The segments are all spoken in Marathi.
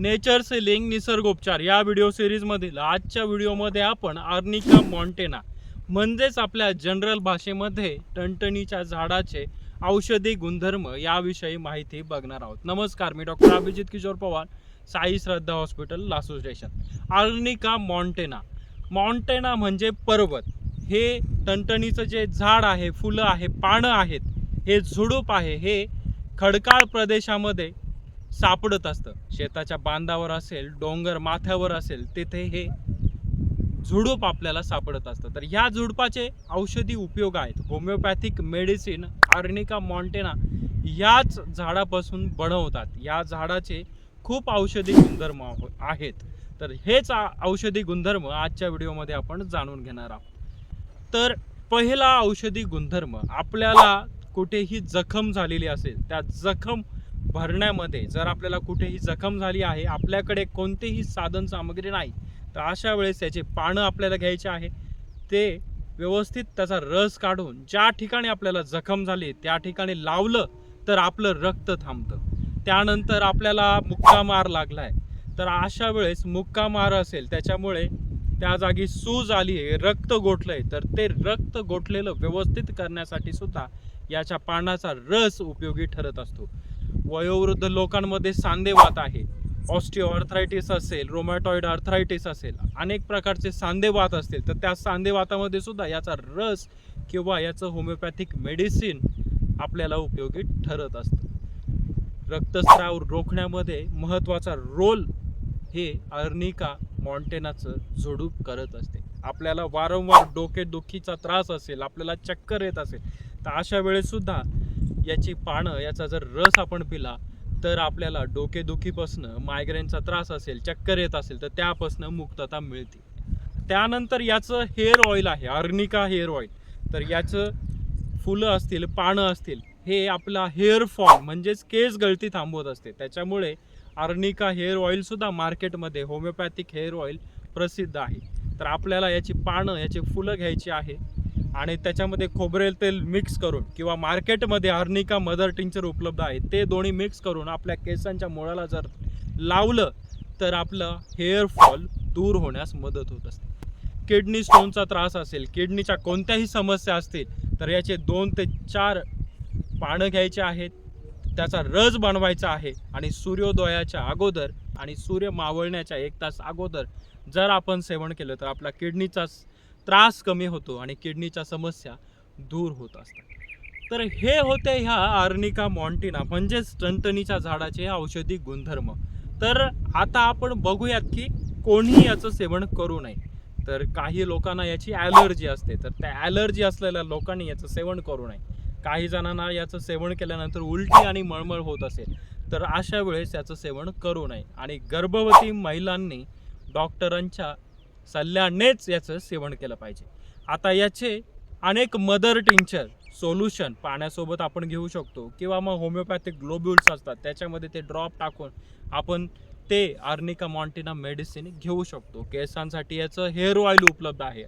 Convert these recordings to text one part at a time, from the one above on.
नेचर सेलिंग निसर्गोपचार. या व्हिडिओ सिरीजमधील आजच्या व्हिडिओमध्ये आपण आर्निका मॉन्टेना म्हणजेच आपल्या जनरल भाषेमध्ये टणटणीच्या झाडाचे औषधी गुणधर्म याविषयी माहिती बघणार आहोत. नमस्कार मी doctor Abhijit Kishor Pawar Sai Shraddha hospital Lasu station. Arnica montana montana म्हणजे पर्वत. हे टणटणीचं जे झाड आहे फुलं आहे पानं आहेत हे झुडूप आहे हे खडकाळ प्रदेशामध्ये सापडत असतं. शेताच्या बांधावर असेल डोंगर माथ्यावर असेल तेथे हे झुडूप आपल्याला सापडत असतं. तर ह्या झुडपाचे औषधी उपयोग आहेत. होमिओपॅथिक मेडिसिन आर्निका मॉन्टेना याच झाडापासून बनवतात. या झाडाचे खूप औषधी गुणधर्म हो- आहेत. तर हेच औषधी गुणधर्म आजच्या व्हिडिओमध्ये आपण जाणून घेणार आहोत. तर पहिला औषधी गुणधर्म आपल्याला कुठेही जखम झालेली असेल त्या जखम भरण्यामध्ये जर आपल्याला कुठेही जखम झाली आहे आपल्याकडे कोणतेही साधन सामग्री नाही तर अशा वेळेस त्याचे पानं आपल्याला घ्यायचे आहे. ते व्यवस्थित त्याचा रस काढून ज्या ठिकाणी आपल्याला जखम झाली त्या ठिकाणी लावलं तर आपलं रक्त थांबतं. त्यानंतर आपल्याला मुक्का मार लागलाय. तर अशा वेळेस मुक्का मार असेल त्याच्यामुळे त्या जागी सूज आली आहे रक्त गोठलंय तर ते रक्त गोठलेलं व्यवस्थित करण्यासाठी सुद्धा याच्या पानाचा रस उपयोगी ठरत असतो. वयोवृद्ध लोकांमध्ये सांधेवात आहे. ऑस्टिओ अर्थरायटिस असेल रोमॅटॉइड अर्थरायटिस असेल अनेक प्रकारचे सांधेवात असतील तर त्या सांधेवातामध्ये सुद्धा याचा रस किंवा याचं होमिओपॅथिक मेडिसिन आपल्याला उपयोगी ठरत असतं. रक्तस्राव रोखण्यामध्ये महत्त्वाचा रोल हे अर्निका मॉन्टेनाचं झुडूप करत असते. आपल्याला वारंवार डोकेदुखीचा त्रास असेल आपल्याला चक्कर येत असेल तर अशा वेळेसुद्धा याची पानं याचा जर रस आपण पिला तर आपल्याला डोकेदुखीपासनं मायग्रेनचा त्रास असेल चक्कर येत असेल तर त्यापासनं मुक्तता मिळते. त्यानंतर याचं हेअर ऑइल आहे अर्निका हेअर ऑइल तर याचं फुलं असतील पानं असतील हे आपला हेअर फॉल म्हणजेच केस गळती थांबवत असते. त्याच्यामुळे अर्निका हेअर ऑइलसुद्धा मार्केटमध्ये होमिओपॅथिक हेअर ऑइल प्रसिद्ध आहे. तर आपल्याला याची पानं याची फुलं घ्यायची आहे. आणि त्याच्यामध्ये खोबरेल तेल मिक्स करून किंवा मार्केटमध्ये अर्निका मदर टिंचर उपलब्ध आहे ते दोन्ही मिक्स करून आपल्या केसांच्या मुळाला जर लावलं तर आपलं हेअर फॉल दूर होण्यास मदत होत असते. किडनी स्टोनचा त्रास असेल किडनीच्या कोणत्याही समस्या असतील तर याचे दोन ते चार पानं घ्यायचे आहेत त्याचा रस बनवायचा आहे आणि सूर्योदयाच्या अगोदर आणि सूर्य मावळण्याच्या एक तास अगोदर जर आपण सेवन केलं तर आपला किडनीचा त्रास कमी होतो आणि किडनीच्या समस्या दूर होत असतात. तर हे होते ह्या आर्निका मॉन्टिना म्हणजेच टणटणीच्या झाडाचे औषधी गुणधर्म. तर आता आपण बघूयात की कोणीही याचं सेवन करू नये. तर काही लोकांना याची ॲलर्जी असते तर त्या ॲलर्जी असलेल्या लोकांनी याचं सेवन करू नये. काही जणांना याचं सेवन केल्यानंतर उलटी आणि मळमळ होत असेल तर अशा वेळेस याचं सेवन करू नये. आणि गर्भवती महिलांनी डॉक्टरांच्या सल्ल्यानेच याचं सेवन केलं पाहिजे. आता याचे अनेक मदर टिंचर सोल्युशन पाण्यासोबत आपण घेऊ शकतो किंवा मग होमिओपॅथिक ग्लोब्युल्स असतात त्याच्यामध्ये ते ड्रॉप टाकून आपण ते आर्निका मॉन्टिना मेडिसिन घेऊ शकतो. केसांसाठी याचं हेअर ऑइल उपलब्ध आहे.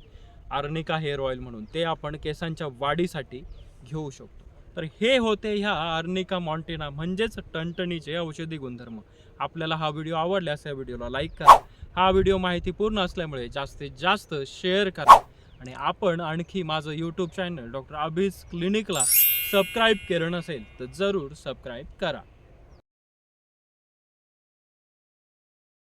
आर्निका हेअर ऑइल म्हणून ते आपण केसांच्या वाढीसाठी घेऊ शकतो. तर हे होते ह्या आर्निका मॉन्टिना म्हणजेच टणटणीचे औषधी गुणधर्म. आपल्याला हा व्हिडिओ आवडल्यास या व्हिडिओला लाईक करा. हा व्हिडिओ माहितीपूर्ण असल्यामुळे जास्तीत जास्त शेअर करा. आणि आपण आणखी माझं यूट्यूब चॅनल डॉक्टर अभिज क्लिनिकला सबस्क्राईब केलं नसेल तर जरूर सबस्क्राईब करा.